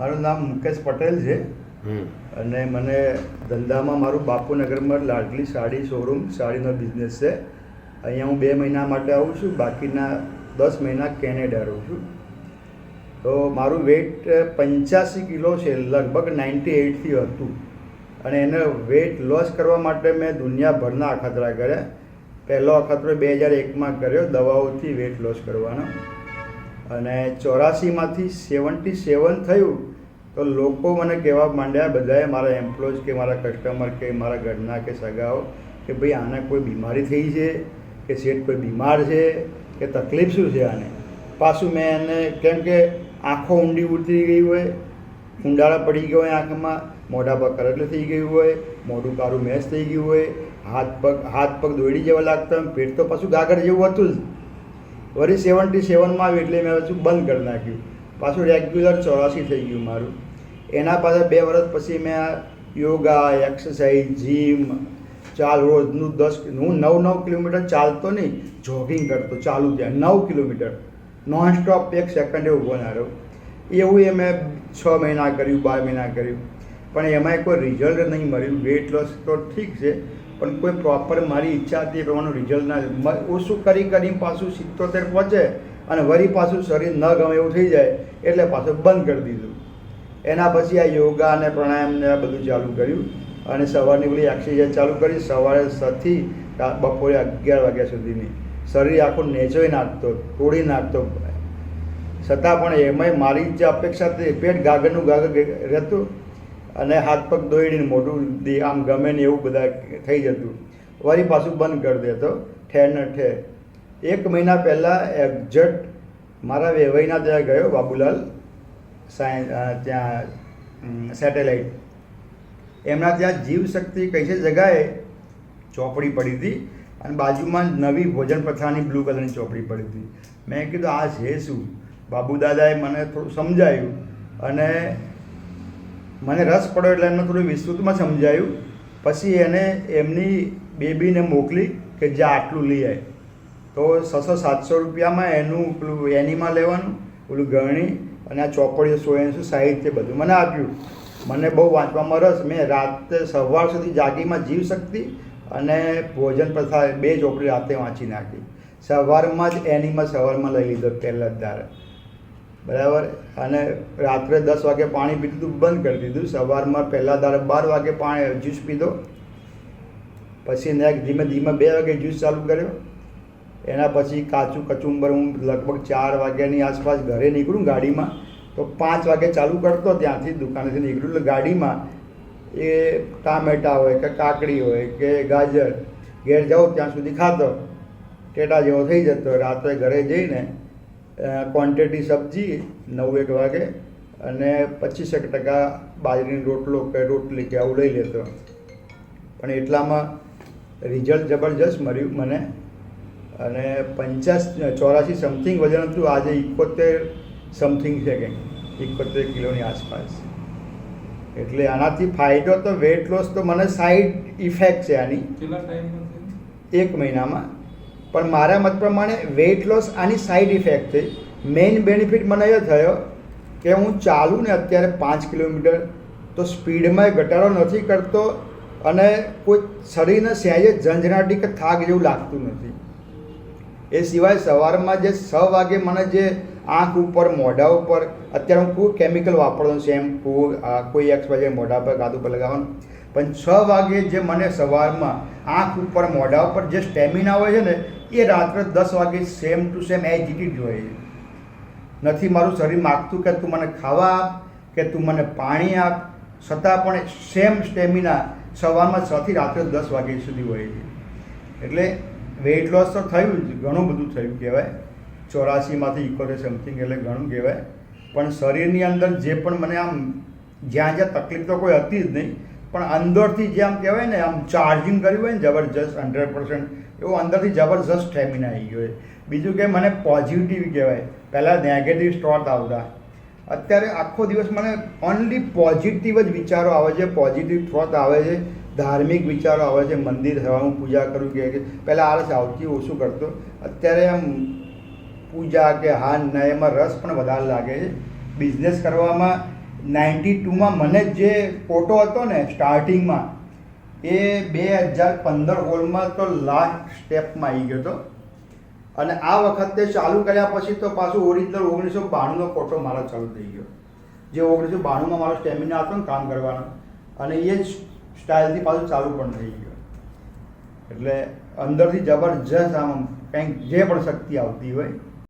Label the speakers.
Speaker 1: મારું નામ મુકેશ પટેલ છે. અને મને ધંધામાં મારું બાપુનગરમાં લાડલી સાડી શોરૂમ સાડીનો બિઝનેસ છે. અહીંયા હું બે મહિના માટે આવું છું બાકીના દસ મહિના કેનેડા રહું છું. તો મારું વેટ પંચ્યાસી કિલો છે લગભગ નાઇન્ટી એઇટથી હતું. અને એને વેટ લોસ કરવા માટે મેં દુનિયાભરના અખતરા કર્યા. પહેલો અખતરો બે હજાર એકમાં કર્યો દવાઓથી વેટ લોસ કરવાનો. અને ચોરાસીમાંથી સેવન્ટી સેવન થયું, તો લોકો મને કહેવા માંડ્યા, બધાએ મારા એમ્પ્લોઈઝ કે મારા કસ્ટમર કે મારા ઘરના કે સગાઓ, કે ભાઈ આને કોઈ બીમારી થઈ છે, કે શેઠ કોઈ બીમાર છે, કે તકલીફ શું છે આને? પાછું મેં એને કેમ કે આંખો ઊંડી ઉતરી ગઈ હોય ઊંડાળા પડી ગયો હોય આંખમાં, મોઢા પર કરટલી થઈ ગયું હોય, મોઢું કાળું મેચ થઈ ગયું હોય, હાથ પગ હાથ પગ દોડી જેવા લાગતા પેટ તો પાછું ગાગર જેવું હતું જ. વળી સેવન્ટી સેવનમાં આવ્યું એટલે મેં પછી બંધ કરી નાખ્યું. પાછું રેગ્યુલર ચોરાસી થઈ ગયું મારું. એના પાછળ બે વર્ષ પછી મેં યોગા એક્સરસાઇઝ જીમ ચાલ રોજનું દસ હું નવ નવ કિલોમીટર ચાલતો નહીં જોગિંગ કરતો, ચાલુ ત્યાં, નવ કિલોમીટર. નોન સ્ટોપ એક સેકન્ડે ઊભો ના રહ્યો. એવું એ મેં છ મહિના કર્યું, બાર મહિના કર્યું. પણ એમાંય કોઈ રિઝલ્ટ નહીં મળ્યું. વેઇટ લોસ તો ઠીક છે. પણ કોઈ પ્રોપર મારી ઈચ્છા હતી એ પ્રમાણનું રિઝલ્ટ ના ઓછું કરી કરી પાછું સિત્તોતેર પહોંચે અને વળી પાછું શરીર ન ગમે એવું થઈ જાય, એટલે પાછું બંધ કરી દીધું. એના પછી આ યોગા અને પ્રાણાયામ ને આ બધું ચાલુ કર્યું અને સવારની બધી એક્સરસાઇઝ ચાલુ કરી. સવારે છથી બપોરે અગિયાર વાગ્યા સુધીની. શરીર આખું નેચોઈ નાખતો, તોડી નાખતો. છતાં પણ એમાંય મારી જે અપેક્ષા હતી, પેટ ગાગરનું ગાગર રહેતું અને હાથ પગ દોડીને મોઢું આમ ગમે ને એવું બધા થઈ જતું. વળી પાછું બંધ કરી દેતો ઠેર ને ઠેર. એક મહિના પહેલાં એક્ઝેક્ટ મારા વેવાઈના ત્યાં ગયો બાબુલાલ સાયન્સ ત્યાં સેટેલાઇટ એમના ત્યાં જીવશક્તિ કઈ છે જગાએ ચોપડી પડી હતી અને બાજુમાં નવી ભોજન પ્રથાની બ્લુ કલરની ચોપડી પડી હતી. મેં કીધું, આ છે શું? બાબુ દાદાએ મને થોડું સમજાયું અને મને રસ પડ્યો એટલે એમને થોડું વિસ્તૃતમાં સમજાયું. પછી એને એમની બેબીને મોકલી કે જે આટલું લઈ આવે તો છસો સાતસો રૂપિયામાં એનું પેલું એનિમા લેવાનું, પેલું ગરણી અને આ ચોપડીઓ સો એંસી સાહિત્ય બધું મને આપ્યું. મને બહુ વાંચવામાં રસ. મેં રાતે સવાર સુધી જાગીમાં જીવ શક્તિ અને ભોજન પ્રથા બે ચોપડી રાતે વાંચી નાખી. સવારમાં જ એનિમા સવારમાં લઈ લીધો પહેલાં જ દાડે બરાબર? અને રાત્રે દસ વાગે પાણી પીધું બંધ કરી દીધું. સવારમાં પહેલાં દાડે બાર વાગે પાણી જ્યુસ પીધો. પછી નેક્સ્ટ ધીમે ધીમે બે વાગે જ્યુસ ચાલુ કર્યો. એના પછી કાચું કચુંબર હું લગભગ ચાર વાગ્યાની આસપાસ ઘરે નીકળું ગાડીમાં. તો પાંચ વાગે ચાલુ કરતો ત્યાંથી દુકાનેથી નીકળું એટલે ગાડીમાં એ ટામેટા હોય કે કાકડી હોય કે ગાજર, ઘેર જાઉં ત્યાં સુધી ખાતો ટેટા જેવો થઈ જતો. રાત્રે ઘરે જઈને ક્વોન્ટિટી સબ્જી નવ એક વાગે અને પચીસેક ટકા બાજરીનો રોટલો કે રોટલી કે આવું લઈ લેતો. પણ એટલામાં રિઝલ્ટ જબરજસ્ત મળ્યું મને. અને પંચાસ ચોરાસી સમથિંગ વજન હતું આજે ઇકોતેર સમથિંગ છે કંઈક. ઇકોતેર કિલોની આસપાસ. એટલે આનાથી ફાયદો તો વેટ લોસ તો મને સાઈડ ઇફેક્ટ છે આની. એક મહિનામાં. પણ મારા મત પ્રમાણે વેઇટ લોસ આની સાઈડ ઇફેક્ટ થઈ મેઇન બેનિફિટ મને એ થયો કે હું ચાલું ને અત્યારે પાંચ કિલોમીટર તો સ્પીડમાં ઘટાડો નથી કરતો અને કોઈ શરીરને સહેજે ઝંઝનાટી કે થાક જેવું લાગતું નથી. એ સિવાય સવારમાં જે છ વાગે મને જે આંખ ઉપર, મોઢા ઉપર, અત્યારે હું કોઈ કેમિકલ વાપરતો શેમ્પૂ કોઈ એક્સ વાગે મોઢા પર કાદુ પર લગાવવાનું. પણ છ વાગે જે મને સવારમાં આંખ ઉપર, મોઢા ઉપર જે સ્ટેમિના હોય છે ને એ રાત્રે દસ વાગે સેમ ટુ સેમ એજ ઇટ જ હોય. છે નથી મારું શરીર માગતું કે તું મને ખાવા આપ, કે તું મને પાણી આપ. છતાં પણ સેમ સ્ટેમિના સવારમાં છથી રાત્રે દસ વાગે સુધી હોય છે. એટલે વેઇટ લોસ તો થયું જ, ઘણું બધું થયું કહેવાય. ચોરાસીમાંથી ઇકોતેર સમથિંગ એટલે ઘણું કહેવાય. પણ શરીરની અંદર જે પણ મને આમ જ્યાં જ્યાં તકલીફ તો કોઈ હતી જ નહીં. પણ અંદરથી જે આમ કહેવાય ને, આમ ચાર્જિંગ કર્યું હોય ને, જબરજસ્ત હંડ્રેડ પર્સન્ટ એવું અંદરથી જબરજસ્ત સ્ટેમિના આવી ગયો છે. બીજું કે મને પોઝિટિવ કહેવાય. પહેલાં નેગેટિવ સ્ટોટ આવતા. અત્યારે આખો દિવસ મને ઓનલી પોઝિટિવ જ વિચારો આવે છે પોઝિટિવ થોટ આવે છે, ધાર્મિક વિચારો આવે છે, મંદિર થવાનું, પૂજા કરું કે પહેલાં આળસ આવતી ઓછું કરતો. અત્યારે આમ પૂજા કે હાન ના એમાં રસ પણ વધારે લાગે છે. બિઝનેસ કરવામાં નાઇન્ટી ટુમાં મને જે ફોટો હતો ને સ્ટાર્ટિંગમાં એ બે હજાર પંદર હોલમાં તો લાસ્ટ સ્ટેપમાં આવી ગયો હતો. અને આ વખતે ચાલુ કર્યા પછી તો પાછું ઓરિજિનલ ઓગણીસો બાણુંનો ફોટો મારો ચાલુ થઈ ગયો. જે ઓગણીસો બાણુંમાં મારો સ્ટેમિના હતો ને કામ કરવાનો. અને એ જ સ્ટાઇલથી પાછું ચાલુ પણ થઈ ગયો. એટલે અંદરથી જબરજસ્ત આમ કંઈક જે પણ શક્તિ આવતી હોય